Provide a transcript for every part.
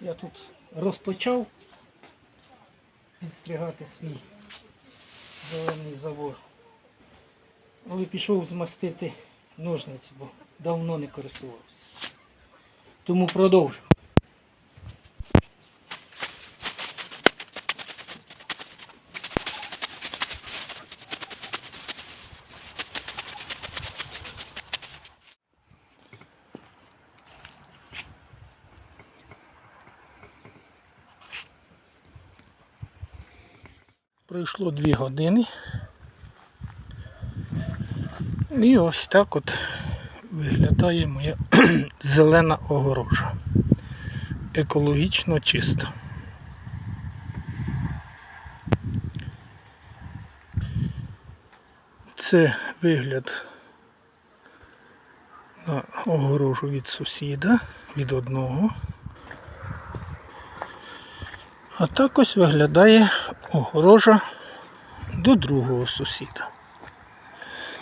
Я тут розпочав підстригати свій зелений завор. Але пішов змастити ножниці, бо давно не користувався. Тому продовжу. Пройшло дві години. І ось так от виглядає моя зелена огорожа. Екологічно чисто. Це вигляд на огорожу від сусіда, від одного. А так ось виглядає огорожа до другого сусіда.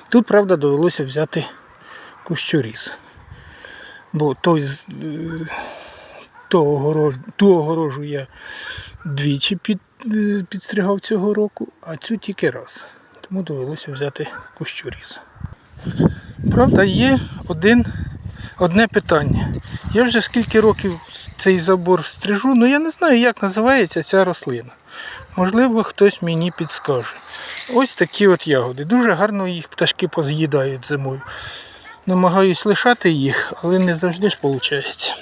Тут, правда, довелося взяти кущоріз. Бо той, е, ту огорожу я двічі під, підстригав цього року, а цю тільки раз. Тому довелося взяти кущоріз. Правда, є один, одне питання. Я вже скільки років цей забор стрижу, ну я не знаю, як називається ця рослина. Можливо, хтось мені підскаже. Ось такі от ягоди. Дуже гарно їх пташки поз'їдають зимою. Намагаюсь лишати їх, але не завжди ж виходить.